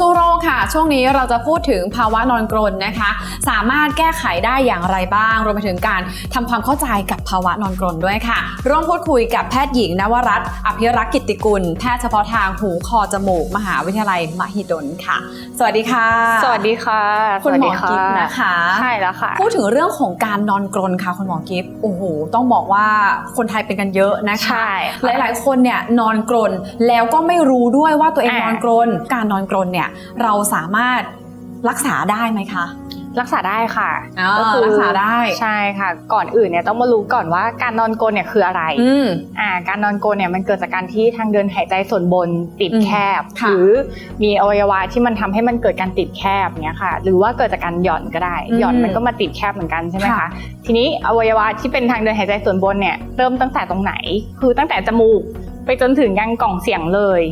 สู้โรคค่ะ ช่วงนี้เราจะพูดถึงภาวะนอนกรนนะคะ สามารถแก้ไขได้อย่างไรบ้าง รวมไปถึงการทำความเข้าใจกับภาวะนอนกรนด้วยค่ะ ร่วมพูดคุยกับแพทย์หญิงนวรัตน์อภิรักษ์กิตติกุล แพทย์เฉพาะทางหูคอจมูก มหาวิทยาลัยมหิดลค่ะ สวัสดีค่ะ สวัสดีค่ะ คุณหมอสวัสดีะกิฟต์นะคะใช่แล้วค่ะ พูดถึงเรื่องของการนอนกรนค่ะคุณหมอกิฟต์โอ้โหต้องบอกว่าคนไทยเป็นกันเยอะนะคะใช่หค่ะลาย ๆ คนเนี่ยนอนกรนแล้วก็ไม่รู้ด้วยว่าตัวเองอ่านอนกรนการนอนกรนเนี่ยเราสามารถรักษาได้ไหมคะ รักษาได้ค่ะอ่าก็คือรักษาได้ใช่ค่ะ ก่อนอื่นเนี่ยต้องมารู้ก่อนว่าการนอนกรนเนี่ยคืออะไรอืมอ่าการนอนกรนเนี่ยมันเกิดจากการที่ทางเดินหายใจส่วนบนติดอืมแคบค่ะหรือมีอวัยวะที่มันทำให้มันเกิดการติดแคบเนี่ยค่ะ หรือว่าเกิดจากการหย่อนก็ได้อืมหย่อนมันก็มาติดแคบเหมือนกันใช่ไหมค่ะคะทีนี้อวัยวะที่เป็นทางเดินหายใจส่วนบนเนี่ยเริ่มตั้งแต่ตรงไหน คือตั้งแต่จมูกไปจนถึงยังกล่องเสียงเลย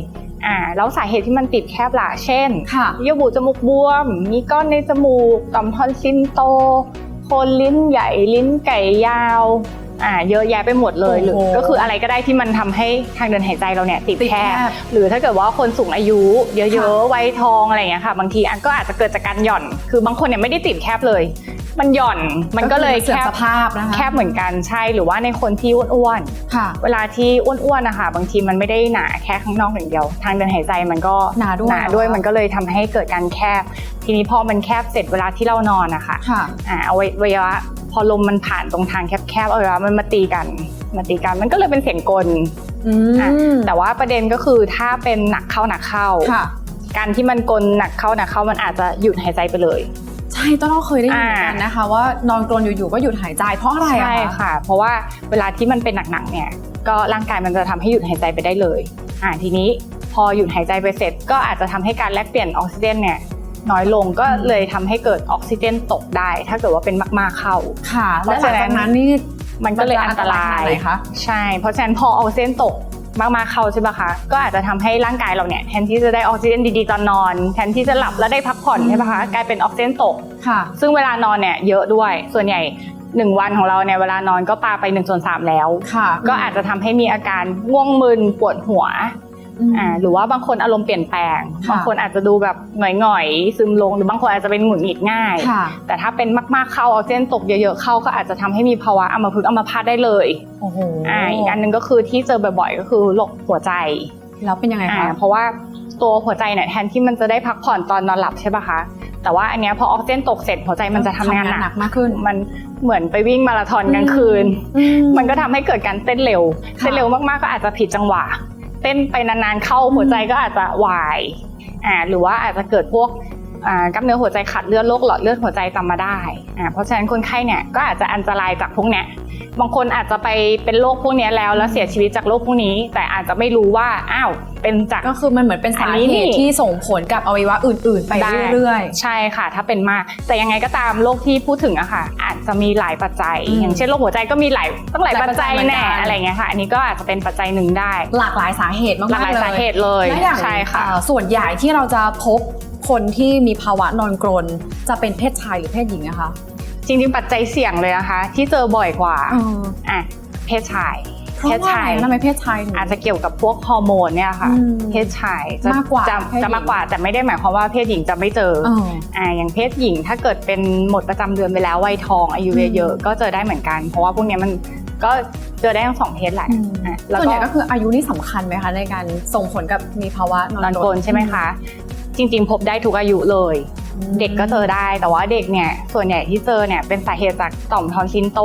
อ่าแล้วสาเหตุที่มันติดแคบล่ะเช่นค่ะเยื่อบุจมูกบวม มีก้อนในจมูกต่อมทอนซิลโตโคนลิ้นใหญ่ลิ้นไก่ยาวอ่าเยอะแยะไปหมดเลยหรือโอ้โหก็คืออะไรก็ได้ที่มันทำให้ทางเดินหายใจเราเนี่ยติดติดแคแคบบหรือถ้าเกิดว่าคนสูงอายุ เยค่ะอะๆวัยทองอะไรอย่างเงี้ยค่ะ บางทีอันก็อาจจะเกิดจากการหย่อน คือบางคนเนี่ยไม่ได้ติดแคบเลย มันหย่อนมันก็เลยเสื่อแคมบสภาพนะคะแคบเหมือนกันใช่หรือว่าในคนที่อ้วนๆค่ะ เวลาที่อ้วนๆนะคะบางทีมันไม่ได้หนาแค่ข้างนอกอย่างเดียว ทางเดินหายใจมันก็หนาด้วยหนาด้วยเหรอคะมันก็เลยทำให้เกิดการแคบ ทีนี้พอมันแคบเสร็จเวลาที่เรานอนนะคะค่ะอ่าอวัยอวัยวะพอลมมันผ่านตรงทางแคบๆอวัยวะมันมาตีกันมาตีกันมันก็เลยเป็นเสียงกลอือะมแต่ว่าประเด็นก็คือถ้าเป็นหนักเข้าหนักเข้าค่ะการที่มันกลหนักเข้าหนักเข้ามันอาจจะหยุดหายใจไปเลยใช่ต้องเคยได้ยินเหมือนกันนะคะ ว่านอนกรนอยู่ๆก็หยุดหายใจเพราะอะไรอะใช่คะค่ะ เพราะว่าเวลาที่มันเป็นหนักๆเนี่ย ก็ร่างกายมันจะทำให้หยุดหายใจไปได้เลย อ่าทีนี้พอหยุดหายใจไปเสร็จ ก็อาจจะทำให้การแลกเปลี่ยนออกซิเจนเนี่ยน้อยลงก็เลยทำให้เกิดออกซิเจนตกได้ ถ้าเกิดว่าเป็นมากๆเข้า ค่ะเพและราะหลัฉะงนั้นจากนั้นนี่มันก็เลยอันตรายขนาดไหนคะ ใช่ เพราะฉะนั้นพอออกซิเจนตก มากๆเข้าใช่ปะคะ ก็อาจจะทำให้ร่างกายเราเนี่ยแทนที่จะได้ออกซิเจนดีๆตอนนอน แทนที่จะหลับแล้วได้พักผ่อนอืมใช่ปะคะกลายเป็นออกซิเจนตกค่ะ ซึ่งเวลานอนเนี่ยเยอะด้วย ส่วนใหญ่หนึ่งวันของเราเนี่ยเวลานอนก็ปาไป1นส่วนสแล้วค่ะก็อาจจะทำให้มีอาการง่วงมึนปวดหัว อ่าหรือว่าบางคนอารมณ์เปลี่ยนแปลงค่ะบางคนอาจจะดูแบบหงอยๆซึมลง หรือบางคนอาจจะเป็นหงุดหงิดง่ายค่ะแต่ถ้าเป็นมากๆเข้าออกซิเจนตกเยอะๆเข้าก็อาจจะทำให้มีภาวะอัมพฤกษ์อัมพาตได้เลยโอ้โหอ่าอีกอันหนึงก็คือที่เจอบ่อยๆก็คือโรคหัวใจแล้วเป็นยังไงอ่าคะเพราะว่าตัวหัวใจเนี่ยแทนที่มันจะได้พักผ่อนตอนนอนหลับใช่ปะคะแต่ว่าอันเนี้ยพอออกซิเจนตกเสร็จหัวใจมันจะทำงานหนักมากขึ้น มันเหมือนไปวิ่งมาราธอนกลางคืนอืมันก็ทำให้เกิดการเต้นเร็วค่ะเต้นเร็วมากๆก็อาจจะผิดจังหวะ เต้นไปนานๆเข้าหัวใจก็อาจจะวายอ่าหรือว่าอาจจะเกิดพวกอ่ากล้ามเนื้อหัวใจขาดเลือดโรคหลอดเลือดหัวใจตามมาได้อ่าเพราะฉะนั้นคนไข้เนี่ยก็อาจจะอันตรายจากพวกเนี้ย บางคนอาจจะไปเป็นโรคพวกเนี้ยแล้วแล้วเสียชีวิตจากโรคพวกนี้ แต่อาจจะไม่รู้ว่าอ้าวเป็นจากก็คือมันเหมือนเป็นสาอันนี้เหนี่ตุที่ส่งผลกับอวัยวะอื่น ๆ ไปได้เรื่อยใช่ค่ะ ถ้าเป็นมาก แต่ยังไงก็ตามโรคที่พูดถึงอะค่ะ อาจจะมีหลายปัจจัยอืมอย่างเช่นโรคหัวใจก็มีหลายต้องหลายหลายปัจจัยปัจจัยเหมือนแน่กันอะไรเงี้ยค่ะ อันนี้ก็อาจจะเป็นปัจจัยหนึ่งได้ๆหลากหลายสาเหตุมากๆหลากหลายเลยสาเหตุเลยและอย่างใช่ค่ะเอ่อส่วนใหญ่ที่เราจะพบคนที่มีภาวะนอนกรนจะเป็นเพศชายหรือเพศหญิงนะคะจ ริงๆ ปัจจัยเสี่ยงเลยนะคะ ที่เจอบ่อยกว่าเอออะเพศชายเพราะเพศว่าชายทำไมเพศชายถึงอาจจะเกี่ยวกับพวกฮอร์โมนเนี่ยค่ะอืมเพศชายจะมากกว่าจะเพศหญิงจะมากกว่าแต่ไม่ได้หมายความว่าเพศหญิงจะไม่เจอเอออ่าอย่างเพศหญิงถ้าเกิดเป็นหมดประจำเดือนไปแล้ววัยทองอายุอืมเยอะๆก็เจอได้เหมือนกัน เพราะว่าพวกเนี้ยมันก็เจอได้ทั้งสองเพศแหละอืมอะแล้วส่วนก็ใหญ่ก็คืออายุนี่สำคัญไหมคะในการส่งผลกับมีภาวะนอนนอนกกรรนนใช่ไหมคะ จริง ๆ พบได้ทุกอายุเลยอืม เด็กก็เจอได้ แต่ว่าเด็กเนี่ยส่วนใหญ่ที่เจอเนี่ยเป็นสาเหตุจากต่อมทอนซิลโต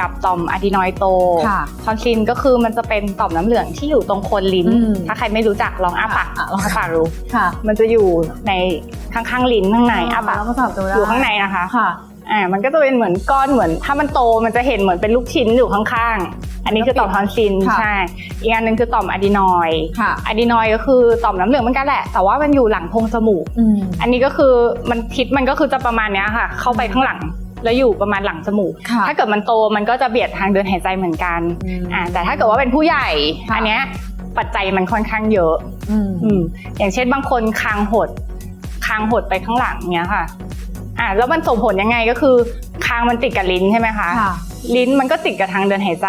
กับต่อมอะดีนอยโตค่ะทอนซิลก็คือมันจะเป็นต่อมน้ำเหลืองที่อยู่ตรงโคนลิ้นอืมถ้าใครไม่รู้จักลองอ้าปากอะลองอ้าปากดูค่ะมันจะอยู่ในข้างๆลิ้นข้างในอ้าปากแล้วก็จับตัวได้อยู่ข้างในนะคะค่ะ อ่ามันก็จะเป็นเหมือนก้อนเหมือน ถ้ามันโตมันจะเห็นเหมือนเป็นลูกชิ้นอยู่ข้างๆ อันนี้คือต่อมทอนซิลค่ะใช่อีกอันหนึงคือต่อมอะดีนอยค่ะ อะดีนอยก็คือต่อมน้ำเหลืองเหมือนกันแหละ แต่ว่ามันอยู่หลังโพรงจมูก อืม อันนี้ก็คือมันทิศมันก็คือจะประมาณเนี้ยค่ะ เข้าไปข้างหลังแล้วอยู่ประมาณหลังจมูก ค่ะ ถ้าเกิดมันโตมันก็จะเบียดทางเดินหายใจเหมือนกันอืมอ่าแต่ถ้าเกิดว่าเป็นผู้ใหญ่ค่ะ อันเนี้ยปัจจัยมันค่อนข้างเยอะ อืม อืมอย่างเช่นบางคนคางหด คางหดไปข้างหลังเนี้ยค่ะ อ่าแล้วมันส่งผลยังไงก็คือคางมันติดกับลิ้นใช่ไหมคะ ค่ะ ลิ้นมันก็ติดกับทางเดินหายใจ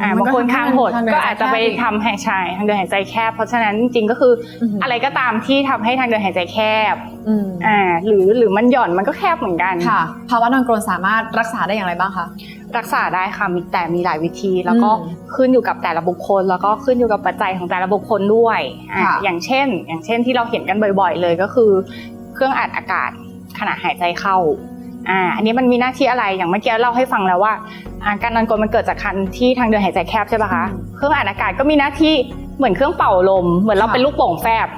อ่าบางคนคางหดก็อาจจะไปทำให้ใช่ทางเดินหายใจแคบ เพราะฉะนั้นจริงๆก็คือออะไรก็ตามที่ทำให้ทางเดินหายใจแคบอืมอ่าหรือหรือมันหย่อนมันก็แคบเหมือนกันค่ะ ภาวะนอนกรนสามารถรักษาได้อย่างไรบ้างคะ รักษาได้ค่ะมีแต่มีหลายวิธี แล้วก็อืมขึ้นอยู่กับแต่ละบุคคล แล้วก็ขึ้นอยู่กับปัจจัยของแต่ละบุคคลด้วยอะค่ะ อย่างเช่น อย่างเช่นที่เราเห็นกันบ่อย ๆ เลยก็คือ เครื่องอัดอากาศ ขณะหายใจเข้าอ่าอันนี้มันมีหน้าที่อะไรอย่างเมื่อกี้เล่าให้ฟังแล้วว่าอ่าการนอนกรนมันเกิดจากคันที่ทางเดินหายใจแคบใช่ปะคะเครื่องอัดอากาศก็มีหน้าที่เหมือนเครื่องเป่าลม เหมือนเราเป็นลูกโป่งแฟบ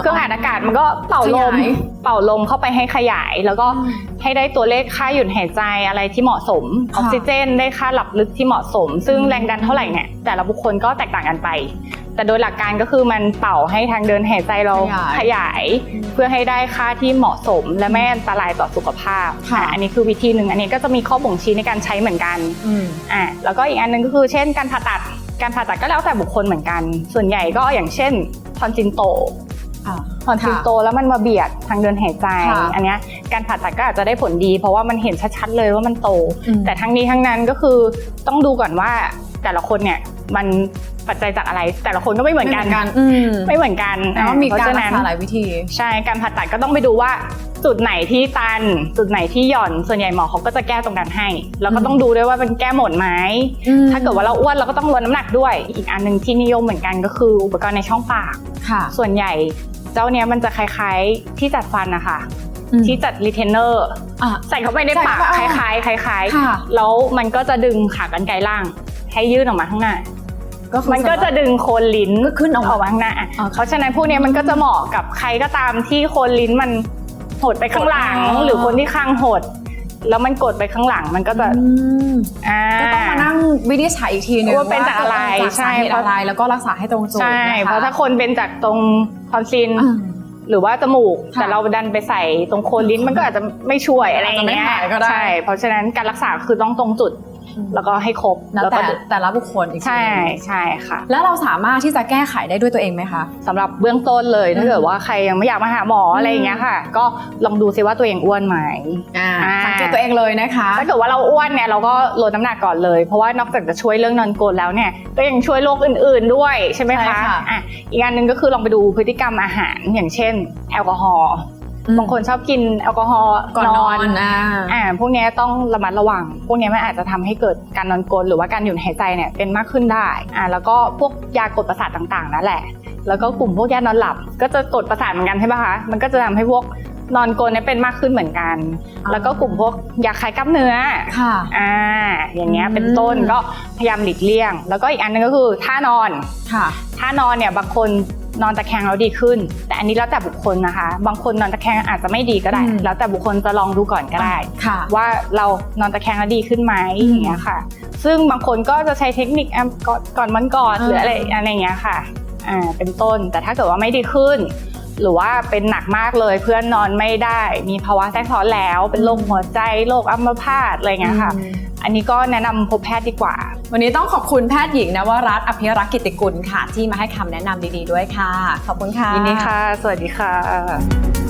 เครื่องอัดอากาศมันก็เป่าลมขยายเป่าลมเข้าไปให้ขยาย แล้วก็ให้ได้ตัวเลขค่าหยุดหายใจอะไรที่เหมาะสมอค่ะอกซิเจน ได้ค่าหลับลึกที่เหมาะสม ซึ่งอืมแรงดันเท่าไหร่เนี่ยแต่ละบุคคลก็แตกต่างกันไป แต่โดยหลักการก็คือมันเป่าให้ทางเดินหายใจเราขยาย เพื่อให้ได้ค่าที่เหมาะสม และไม่อันตรายต่อสุขภาพค่ะอะอันนี้คือวิธีหนึ่งอันนี้ก็จะมีข้อบ่งชี้ในการใช้เหมือนกันอืมอะแล้วก็อีกอันหนึงก็คือเช่น การผ่าตัดการผ่าตัดก็แล้วแต่บุคคลเหมือนกัน ส่วนใหญ่ก็อย่างเช่นทอนซินโตอ่าทอนซิลโตแล้วมันมาเบียดทางเดินหายใจค่ะอันเนี้ยการผ่าตัดก็อาจจะได้ผลดี เพราะว่ามันเห็นชัดๆเลยว่ามันโตอืมแต่ทั้งนี้ทั้งนั้นก็คือต้องดูก่อนว่าแต่ละคนเนี่ยมัน ปัจจัยจากอะไร แต่ละคนก็ไม่เหมือนกันอืมไม่เหมือนกันแล้วก็มีเพะการฉะรักนั้นษาหลายวิธี ใช่การผ่าตัดก็ต้องไปดูว่าจุดไหนที่ตัน จุดไหนที่หย่อนส่วนใหญ่หมอเขาก็จะแก้ตรงนั้นให้ แล้วก็ต้องดูด้วยว่ามันแก้หมดไหมถ้าเกิดว่าเราอ้วนเราก็ต้องลดน้ำหนักด้วย อีกอันหนึ่งที่นิยมเหมือนกันก็คือ อุปกรณ์ในช่องปากค่ะส่วนใหญ่เจ้าเนี้ยมันจะคล้ายๆที่จัดฟันนะคะอืมที่จัดรีเทนเนอร์อะใส่เข้าไปในปากใส่คเข้าไปล้ายๆคล้ายค่ะๆแล้วมันก็จะดึงขากรรไกรล่าง ให้ยื่นออกมาข้างหน้า ก็คือมันก็จะดึงโคนลิ้นก็ขึ้นออกมามาข้างหน้าอะอ่าเพราะฉะนั้นพวกเนี้ยมันก็จะเหมาะกับใครก็ตามที่โคนลิ้นมันหดไปข้างหลังอ๋อหรือคนที่ข้างหด แล้วมันกดไปข้างหลังมันก็จะอืมอ่าก็ต้องมานั่งวินิจฉัยอีกทีนึงว่าเป็นจากอะไรเกิดจากใช่สาเหตุเพราะอะไรแล้วก็รักษาให้ตรงจุดใช่นะคะเพราะถ้าคนเป็นจากตรงทอนซิลอ่าหรือว่าจมูกค่ะแต่เราดันไปใส่ตรงโคนลิ้นมันก็อาจจะไม่ช่วยอะไรอย่างเงี้ยอาจจะไม่หายก็ได้ใช่เพราะฉะนั้นการรักษาคือต้องตรงจุด แล้วก็ให้ครบแล้วก็แต่แต่ละบุคคลอีกทีใช่ใช่ค่ะ แล้วเราสามารถที่จะแก้ไขได้ด้วยตัวเองไหมคะสำหรับเบื้องต้นเลยอืมถ้าเกิดว่าใครยังไม่อยากมาหาหมออะไรอย่างเงี้ยค่ะ ก็ลองดูซิว่าตัวเองอ้วนไหมอ่าอ่าสังเกตตัวเองเลยนะคะถ้าเกิดว่าเราอ้วนเนี่ยเราก็ลดน้ำหนักก่อนเลยเพราะว่านอกจากจะช่วยเรื่องนอนกรนแล้วเนี่ยก็ยังช่วยโรคอื่น ๆด้วยใช่ไหมใช่คะค่ะอะอีกอันหนึ่งก็คือลองไปดูพฤติกรรมอาหารอย่างเช่น แอลกอฮอล์อืม บางคนชอบกินแอลกอฮอล์ก่อนนอนอ่าอ่าพวกเนี้ยต้องระมัดระวัง พวกเนี้ยมันอาจจะทำให้เกิดการนอนกรนหรือว่าการหยุดหายใจเนี่ยเป็นมากขึ้นได้อ่าแล้วก็พวกยากดประสาทต่างๆนั่นแหละ แล้วก็กลุ่มพวกยานอนหลับ ก็จะกดประสาทเหมือนกันใช่ปะคะมันก็จะทำให้พวกนอนกรนเนี่ยเป็นมากขึ้นเหมือนกันอ่าแล้วก็กลุ่มพวกยาคลายกล้ามเนื้อค่ะอ่าอย่างเงี้ยเป็นต้นอืมก็พยายามหลีกเลี่ยง แล้วก็อีกอันหนึงก็คือท่านอนค่ะท่านอนเนี่ยบางคน นอนตะแคงแล้วดีขึ้น แต่อันนี้แล้วแต่บุคคลนะคะ บางคนนอนตะแคงอาจจะไม่ดีก็ได้ อืมแล้วแต่บุคคลจะลองดูก่อนก็ได้ ค่ะว่าเรานอนตะแคงแล้วดีขึ้นไหมอืมอย่างเงี้ยค่ะ ซึ่งบางคนก็จะใช้เทคนิคอะก่อนก่อนมันก่อนอ่า หรืออะไรอะไรอย่างเงี้ยค่ะอ่าเป็นต้นแต่ถ้าเกิดว่าไม่ดีขึ้น หรือว่าเป็นหนักมากเลยเพื่อนนอนไม่ได้ มีภาวะแทรกซ้อนแล้ว เป็นโรคหัวใจโรคอัมพาตอะไรอย่างเงี้ยค่ะ อืม อันนี้ก็แนะนำพบแพทย์ดีกว่า วันนี้ต้องขอบคุณแพทย์หญิงนวรัตน์อภิรักษ์กิติกุลค่ะ ที่มาให้คำแนะนำดีๆด้วยค่ะ ขอบคุณค่ะยินดีค่ะ สวัสดีค่ะ